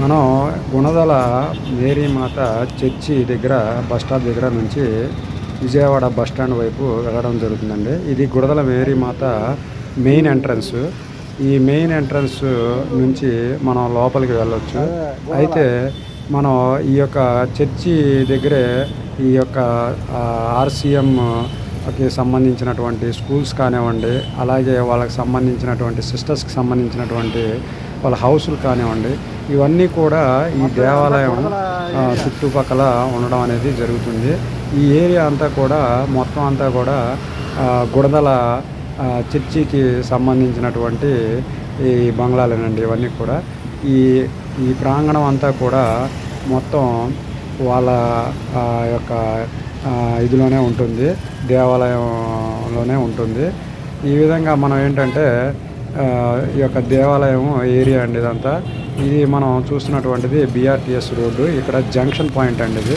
మనం గుణదల మేరీమాత చర్చి దగ్గర bus stop దగ్గర నుంచి విజయవాడ బస్ స్టాండ్ వైపు వెళ్ళడం జరుగుతుందండి. ఇది గుణదల మేరీమాత మెయిన్ ఎంట్రన్స్. ఈ మెయిన్ ఎంట్రన్స్ నుంచి మనం లోపలికి వెళ్ళొచ్చు. అయితే మనం ఈ యొక్క చర్చి దగ్గరే ఈ యొక్క ఆర్సిఎం కి సంబంధించినటువంటి స్కూల్స్ కానివ్వండి అలాగే వాళ్ళకి సంబంధించినటువంటి సిస్టర్స్కి సంబంధించినటువంటి వాళ్ళ హౌసులు కానివ్వండి ఇవన్నీ కూడా ఈ దేవాలయం చుట్టుపక్కల ఉండడం అనేది జరుగుతుంది. ఈ ఏరియా అంతా కూడా మొత్తం అంతా కూడా గుడదల చర్చికి సంబంధించినటువంటి ఈ బంగ్లాలేనండి ఇవన్నీ కూడా. ఈ ఈ ప్రాంగణం అంతా కూడా మొత్తం వాళ్ళ యొక్క ఇదిలోనే ఉంటుంది. దేవాలయంలోనే ఉంటుంది. ఈ విధంగా మనం ఏంటంటే ఈ యొక్క దేవాలయం ఏరియా అండి ఇదంతా. ఇది మనం చూస్తున్నటువంటిది బీఆర్టీఎస్ రోడ్డు. ఇక్కడ జంక్షన్ పాయింట్ అండి ఇది.